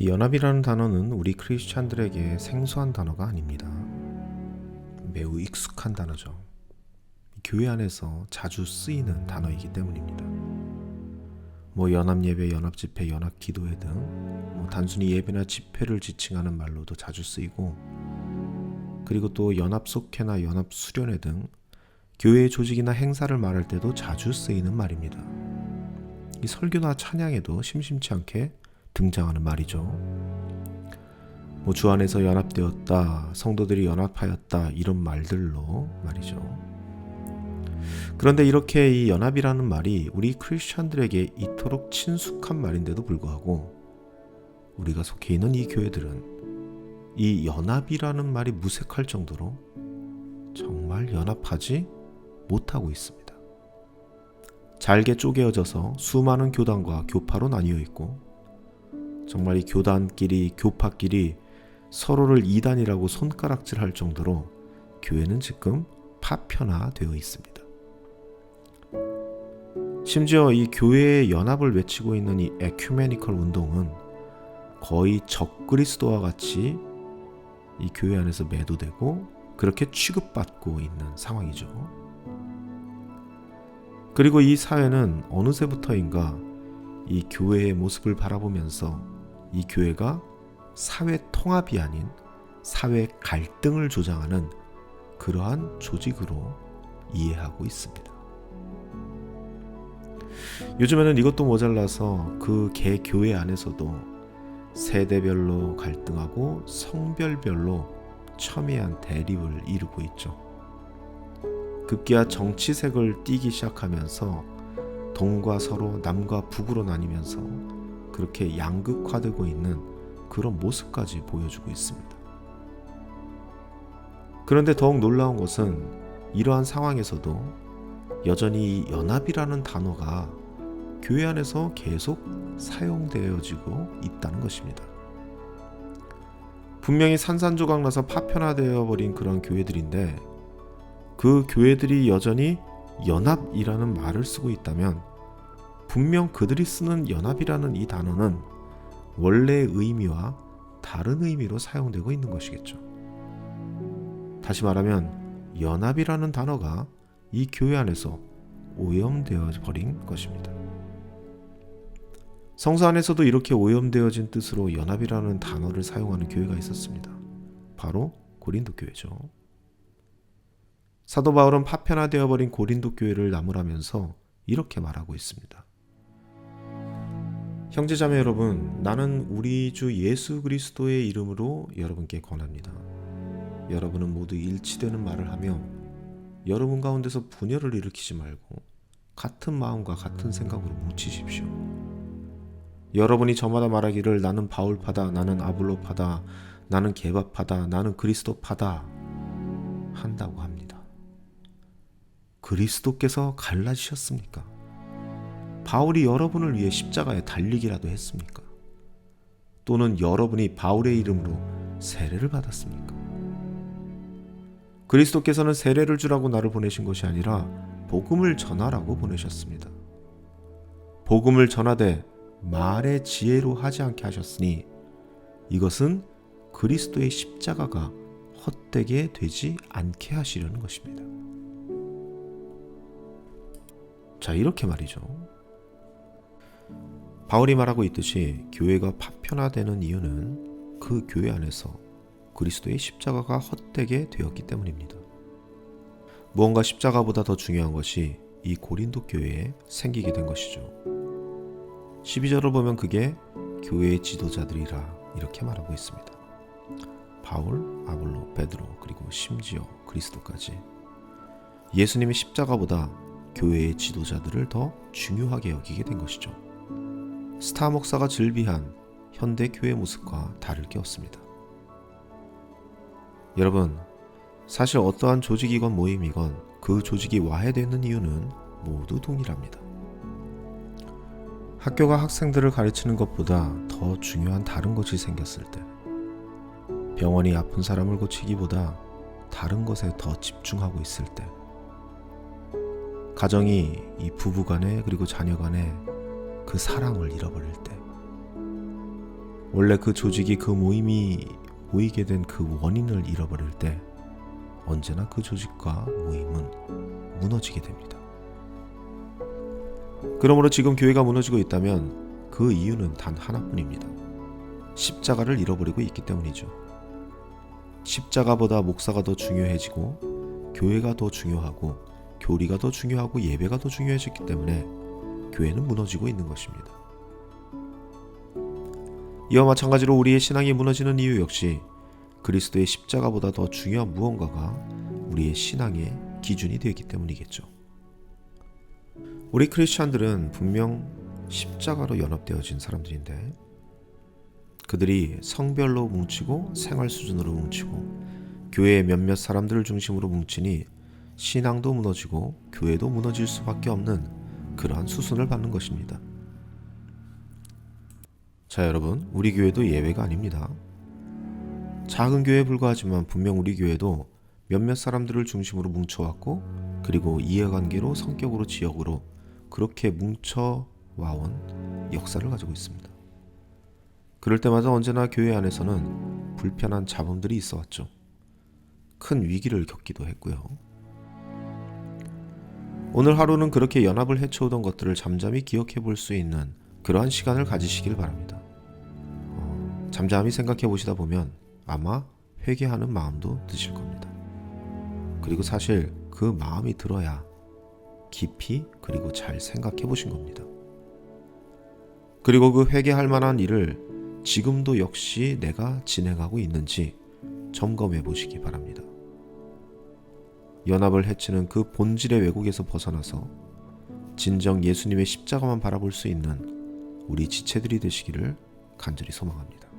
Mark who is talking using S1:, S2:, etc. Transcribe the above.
S1: 이 연합이라는 단어는 우리 크리스찬들에게 생소한 단어가 아닙니다. 매우 익숙한 단어죠. 교회 안에서 자주 쓰이는 단어이기 때문입니다. 뭐 연합 예배, 연합 집회, 연합 기도회 등뭐 단순히 예배나 집회를 지칭하는 말로도 자주 쓰이고 그리고 또 연합 속회나 연합 수련회 등 교회의 조직이나 행사를 말할 때도 자주 쓰이는 말입니다. 이 설교나 찬양에도 심심치 않게 등장하는 말이죠. 뭐 주 안에서 연합되었다, 성도들이 연합하였다 이런 말들로 말이죠. 그런데 이렇게 이 연합이라는 말이 우리 크리스천들에게 이토록 친숙한 말인데도 불구하고 우리가 속해 있는 이 교회들은 이 연합이라는 말이 무색할 정도로 정말 연합하지 못하고 있습니다. 잘게 쪼개어져서 수많은 교단과 교파로 나뉘어 있고 정말 이 교단끼리 교파끼리 서로를 이단이라고 손가락질할 정도로 교회는 지금 파편화되어 있습니다. 심지어 이 교회의 연합을 외치고 있는 이 에큐메니컬 운동은 거의 적그리스도와 같이 이 교회 안에서 매도되고 그렇게 취급받고 있는 상황이죠. 그리고 이 사회는 어느새부터인가 이 교회의 모습을 바라보면서 이 교회가 사회 통합이 아닌 사회 갈등을 조장하는 그러한 조직으로 이해하고 있습니다. 요즘에는 이것도 모자라서 그 개 교회 안에서도 세대별로 갈등하고 성별별로 첨예한 대립을 이루고 있죠. 급기야 정치색을 띠기 시작하면서 동과 서로 남과 북으로 나뉘면서 그렇게 양극화되고 있는 그런 모습까지 보여주고 있습니다. 그런데 더욱 놀라운 것은 이러한 상황에서도 여전히 연합이라는 단어가 교회 안에서 계속 사용되어지고 있다는 것입니다. 분명히 산산조각 나서 파편화되어 버린 그런 교회들인데 그 교회들이 여전히 연합이라는 말을 쓰고 있다면 분명 그들이 쓰는 연합이라는 이 단어는 원래의 의미와 다른 의미로 사용되고 있는 것이겠죠. 다시 말하면 연합이라는 단어가 이 교회 안에서 오염되어 버린 것입니다. 성서 안에서도 이렇게 오염되어진 뜻으로 연합이라는 단어를 사용하는 교회가 있었습니다. 바로 고린도 교회죠. 사도 바울은 파편화되어 버린 고린도 교회를 나무라면서 이렇게 말하고 있습니다. 형제자매 여러분, 나는 우리 주 예수 그리스도의 이름으로 여러분께 권합니다. 여러분은 모두 일치되는 말을 하며 여러분 가운데서 분열을 일으키지 말고 같은 마음과 같은 생각으로 뭉치십시오. 여러분이 저마다 말하기를 나는 바울파다, 나는 아블로파다, 나는 개바파다, 나는 그리스도파다 한다고 합니다. 그리스도께서 갈라지셨습니까? 바울이 여러분을 위해 십자가에 달리기라도 했습니까? 또는 여러분이 바울의 이름으로 세례를 받았습니까? 그리스도께서는 세례를 주라고 나를 보내신 것이 아니라 복음을 전하라고 보내셨습니다. 복음을 전하되 말의 지혜로 하지 않게 하셨으니 이것은 그리스도의 십자가가 헛되게 되지 않게 하시려는 것입니다. 자, 이렇게 말이죠. 바울이 말하고 있듯이 교회가 파편화되는 이유는 그 교회 안에서 그리스도의 십자가가 헛되게 되었기 때문입니다. 무언가 십자가보다 더 중요한 것이 이 고린도 교회에 생기게 된 것이죠. 12절을 보면 그게 교회의 지도자들이라 이렇게 말하고 있습니다. 바울, 아볼로, 베드로 그리고 심지어 그리스도까지 예수님이 십자가보다 교회의 지도자들을 더 중요하게 여기게 된 것이죠. 스타 목사가 즐비한 현대 교회 모습과 다를 게 없습니다. 여러분, 사실 어떠한 조직이건 모임이건 그 조직이 와해되는 이유는 모두 동일합니다. 학교가 학생들을 가르치는 것보다 더 중요한 다른 것이 생겼을 때, 병원이 아픈 사람을 고치기보다 다른 것에 더 집중하고 있을 때, 가정이 이 부부 간에 그리고 자녀 간에 그 사랑을 잃어버릴 때, 원래 그 조직이 그 모임이 모이게 된 그 원인을 잃어버릴 때 언제나 그 조직과 모임은 무너지게 됩니다. 그러므로 지금 교회가 무너지고 있다면 그 이유는 단 하나뿐입니다. 십자가를 잃어버리고 있기 때문이죠. 십자가보다 목사가 더 중요해지고 교회가 더 중요하고 교리가 더 중요하고 예배가 더 중요해졌기 때문에 교회는 무너지고 있는 것입니다. 이와 마찬가지로 우리의 신앙이 무너지는 이유 역시 그리스도의 십자가보다 더 중요한 무언가가 우리의 신앙의 기준이 되기 때문이겠죠. 우리 크리스찬들은 분명 십자가로 연합되어진 사람들인데 그들이 성별로 뭉치고 생활 수준으로 뭉치고 교회의 몇몇 사람들을 중심으로 뭉치니 신앙도 무너지고 교회도 무너질 수밖에 없는 그러한 수순을 받는 것입니다. 자, 여러분, 우리 교회도 예외가 아닙니다. 작은 교회에 불과하지만 분명 우리 교회도 몇몇 사람들을 중심으로 뭉쳐왔고 그리고 이해관계로 성격으로 지역으로 그렇게 뭉쳐와온 역사를 가지고 있습니다. 그럴 때마다 언제나 교회 안에서는 불편한 잡음들이 있어 왔죠. 큰 위기를 겪기도 했고요. 오늘 하루는 그렇게 연합을 해쳐오던 것들을 잠잠히 기억해 볼 수 있는 그러한 시간을 가지시길 바랍니다. 어, 잠잠히 생각해 보시다 보면 아마 회개하는 마음도 드실 겁니다. 그리고 사실 그 마음이 들어야 깊이 그리고 잘 생각해 보신 겁니다. 그리고 그 회개할 만한 일을 지금도 역시 내가 진행하고 있는지 점검해 보시기 바랍니다. 연합을 해치는 그 본질의 왜곡에서 벗어나서 진정 예수님의 십자가만 바라볼 수 있는 우리 지체들이 되시기를 간절히 소망합니다.